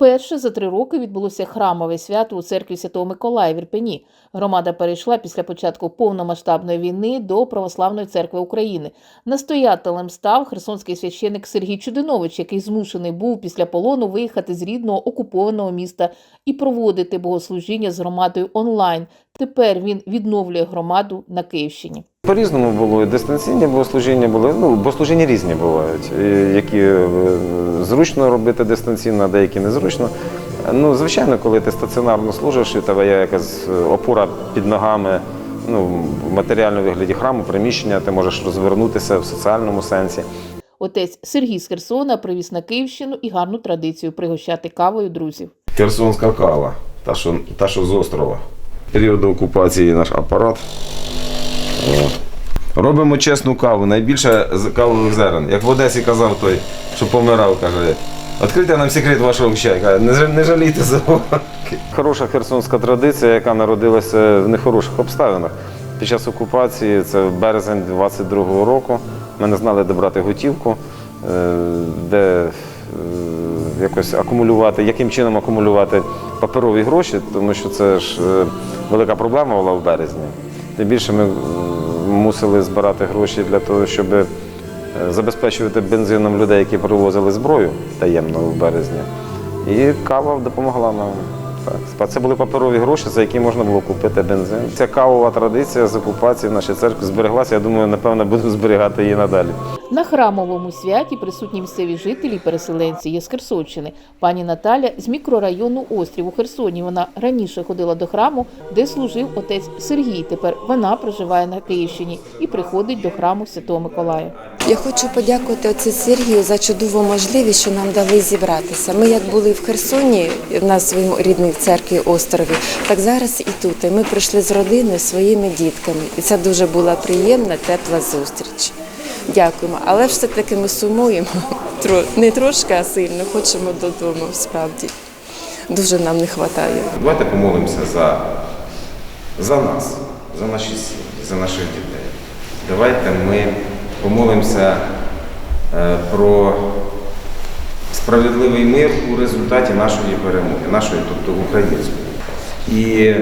Вперше за три роки відбулося храмове свято у церкві Святого Миколая в Ірпені. Громада перейшла після початку повномасштабної війни до Православної церкви України. Настоятелем став херсонський священик Сергій Чудинович, який змушений був після полону виїхати з рідного окупованого міста і проводити богослужіння з громадою онлайн. Тепер він відновлює громаду на Київщині. По-різному було і дистанційні богослужіння були. Ну, богослужіння різні бувають, які е, зручно робити дистанційно, а деякі незручно. Ну, звичайно, коли ти стаціонарно служиш, і в тебе є якась е, опора під ногами, ну, в матеріальному вигляді храму, приміщення, ти можеш розвернутися в соціальному сенсі. Отець Сергій з Херсона привіз на Київщину і гарну традицію пригощати кавою друзів. Херсонська кава, та що, та, що з острова. Періоду окупації наш апарат. Робимо чесну каву, найбільше з кавових зерен. Як в Одесі казав той, що помирав, каже, відкрийте нам секрет вашого чаю. Не, не жалійте заводки. Хороша херсонська традиція, яка народилася в нехороших обставинах. Під час окупації, це березень 22-го року, ми не знали, де брати готівку, е, де е, якось акумулювати, яким чином акумулювати паперові гроші, тому що це ж е, велика проблема була в березні. Тим більше ми мусили збирати гроші для того, щоб е, забезпечувати бензином людей, які перевозили зброю таємно в березні. І кава допомогла нам. Це були паперові гроші, за які можна було купити бензин. Ця кавова традиція з окупації в нашій церкві збереглася. Я думаю, напевно, будемо зберігати її надалі. На храмовому святі присутні місцеві жителі і переселенці є з Херсонщини. Пані Наталя з мікрорайону Острів у Херсоні. Вона раніше ходила до храму, де служив отець Сергій. Тепер вона проживає на Київщині і приходить до храму Святого Миколая. Я хочу подякувати отцю Сергію за чудову можливість, що нам дали зібратися. Ми як були в Херсоні на своїй рідній церкві острові, так зараз і тут. І ми прийшли з родиною, своїми дітками. І це дуже була приємна, тепла зустріч. Дякуємо. Але все таки ми сумуємо не трошки, а сильно. Хочемо додому, справді. Дуже нам не вистачає. Давайте помолимося за, за нас, за наші сім'ї, за наших дітей. Давайте ми помолимося е, про справедливий мир у результаті нашої перемоги, нашої, тобто української. І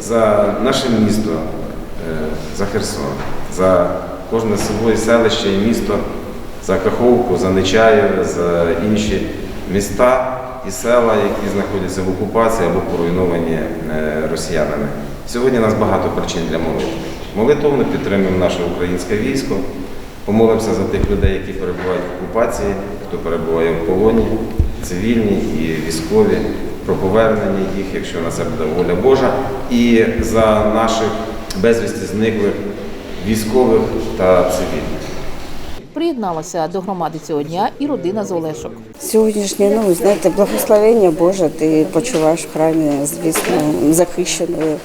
за наше місто, е, за Херсон, за кожне село і селище і місто, за Каховку, за Нечаєв, за інші міста і села, які знаходяться в окупації або поруйновані е, росіянами. Сьогодні у нас багато причин для молитви. Молитовно підтримуємо наше українське військо, помолимося за тих людей, які перебувають в окупації, хто перебуває в полоні, цивільні і військові, про повернення їх, якщо на це буде воля Божа, і за наших безвісті зниклих військових та цивільних. Приєдналася до громади цього дня і родина з Олешок. Сьогоднішнє, ну знаєте, благословення Боже, ти почуваєш в храмі, звісно, захищеною.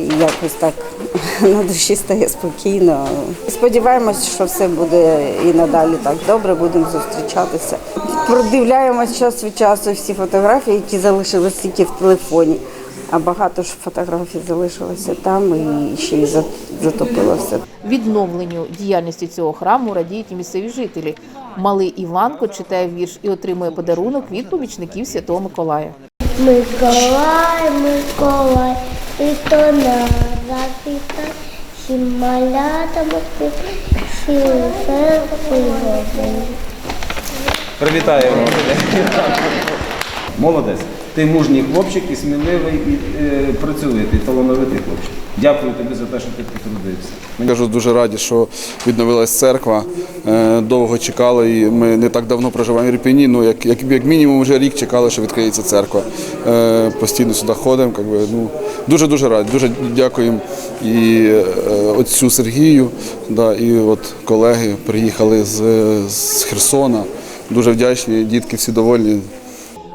І якось так на душі стає спокійно. Сподіваємось, що все буде і надалі так добре, будемо зустрічатися. Продивляємось час від часу всі фотографії, які залишилися тільки в телефоні. А багато ж фотографій залишилося там і ще й за- затопило все. Відновленню діяльності цього храму радіють і місцеві жителі. Малий Іванко читає вірш і отримує подарунок від помічників Святого Миколая. Миколай, Миколай, і то всі серце його. Привітаємо. Молодець. Ти мужній хлопчик і сміливий, і е, працьовитий, талановитий хлопчик. Дякую тобі за те, що ти потрудився. Ми кажу, дуже раді, що відновилась церква. Е, Довго чекали, і ми не так давно проживаємо в Ірпені. Ну як, як, як мінімум, вже рік чекали, що відкриється церква. Е, Постійно сюди ходимо. ну, дуже дуже раді. Дуже дякуємо і е, отцю Сергію, да, і от колеги приїхали з, з Херсона. Дуже вдячні, дітки всі довольні.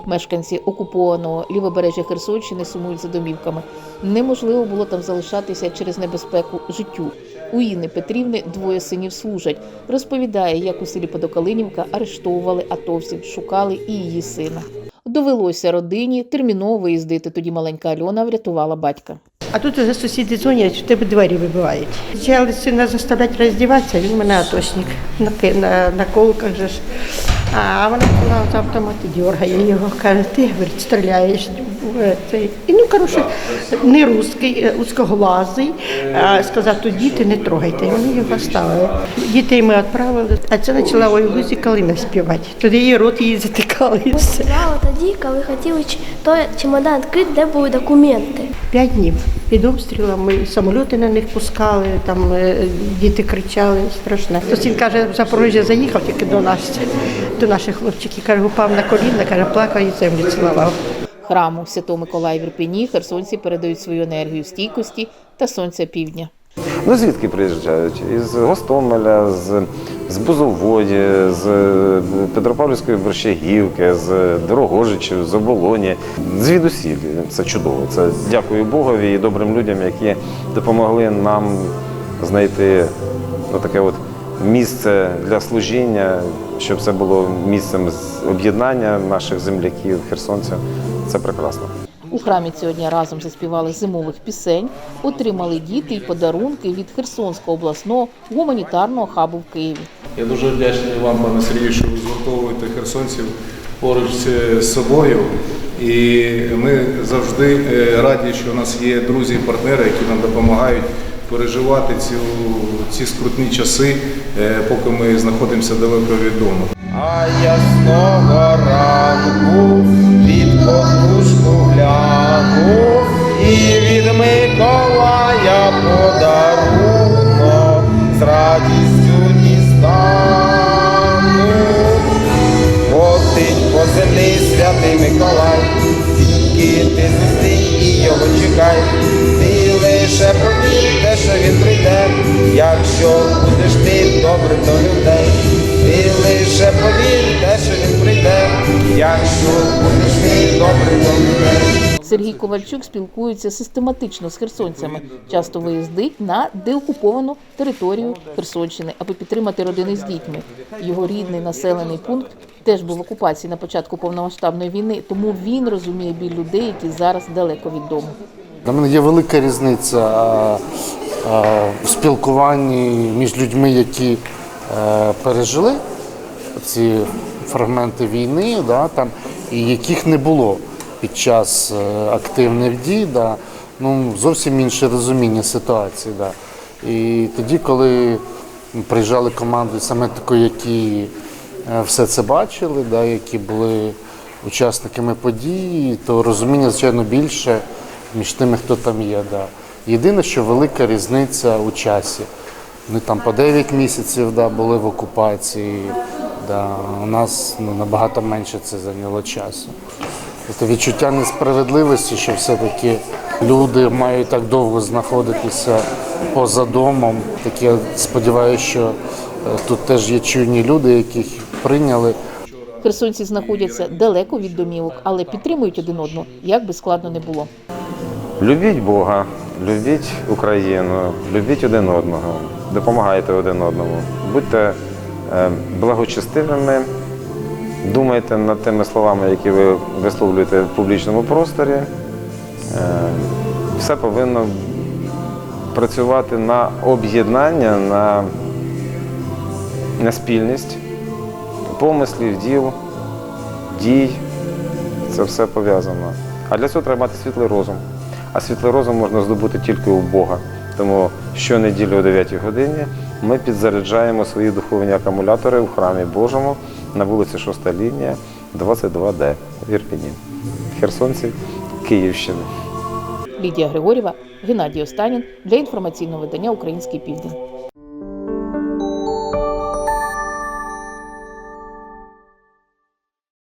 Мешканці окупованого лівобережжя Херсонщини сумують за домівками. Неможливо було там залишатися через небезпеку життю. У Інни Петрівни двоє синів служать. Розповідає, як у селі Подокалинівка арештовували атовців, шукали і її сина. Довелося родині терміново виїздити. Тоді маленька Альона врятувала батька. А тут вже сусіди дзвонять, що тебе двері вибивають. Почали сина заставляти роздіватися, він мене аточник. На, на, на колках же ж. А вона була з автомату дергає його, каже, ти говорить, стріляєш. В цей». І ну, коротше, не русський, е, узкоглазий. А сказав, то діти не трогайте. Вони його ставили. Дітей ми відправили, а це почала ой лузі калина співати. Тоді її рот її затикали і все. Тоді, коли хотіли той чемодан відкрити, де були документи. П'ять днів під обстрілами, самоліти на них пускали, там е, діти кричали, страшне. Він каже, в Запорожжя заїхав тільки до нас, до наших хлопчиків. Каже, упав на коліна, каже, плакав і землю цілував. Храму Святого Миколая в Ірпені херсонці передають свою енергію стійкості та сонця півдня. Ну звідки приїжджають? Із Гостомеля, з, з Бузоводі, з Петропавлівської Борщагівки, з Дорогожичів, з Оболоні. Звідусіль. Це чудово. Це дякую Богові і добрим людям, які допомогли нам знайти ну, таке от місце для служіння, щоб це було місцем з- об'єднання наших земляків, херсонців. Це прекрасно. У храмі цього дня разом заспівали зимових пісень, отримали діти й подарунки від Херсонського обласного гуманітарного хабу в Києві. Я дуже вдячний вам, пане Сергію, що ви згуртовуєте херсонців поруч з собою. І ми завжди е, раді, що у нас є друзі і партнери, які нам допомагають переживати цю, ці скрутні часи, е, поки ми знаходимося далеко від дому. А ясного ранку від подушку гляну і від Миколая подарунок якщо. Сергій Ковальчук спілкується систематично з херсонцями, часто виїздить на деокуповану територію Херсонщини, аби підтримати родини з дітьми. Його рідний населений пункт теж був в окупації на початку повномасштабної війни, тому він розуміє біль людей, які зараз далеко від дому. Для мене є велика різниця в спілкуванні між людьми, які е, пережили ці фрагменти війни, да, там, і яких не було під час е, активних дій. Да, ну, зовсім інше розуміння ситуації. Да. І тоді, коли приїжджали команди саме такої, які е, все це бачили, да, які були учасниками події, то розуміння, звичайно, більше між тими, хто там є. Да. Єдине, що велика різниця у часі. Вони там по 9 місяців да, були в окупації. Да. У нас ну, набагато менше це зайняло часу. Тобто відчуття несправедливості, що все-таки люди мають так довго знаходитися поза домом. Так я сподіваюся, що е, тут теж є чуйні люди, яких прийняли. Херсонці знаходяться далеко від домівок, але підтримують один одного, як би складно не було. Любіть Бога, любіть Україну, любіть один одного, допомагайте один одному, будьте е, благочестивими, думайте над тими словами, які ви висловлюєте в публічному просторі. Е, Все повинно працювати на об'єднання, на, на спільність помислів, діл, дій. Це все пов'язано. А для цього треба мати світлий розум. А світлий розум можна здобути тільки у Бога. Тому щонеділі о 9 годині ми підзаряджаємо свої духовні акумулятори у храмі Божому на вулиці 6 лінія, 22Д в Ірпіні. Херсонці, Київщини. Лідія Григорєва, Геннадій Останін для інформаційного видання Український Південь.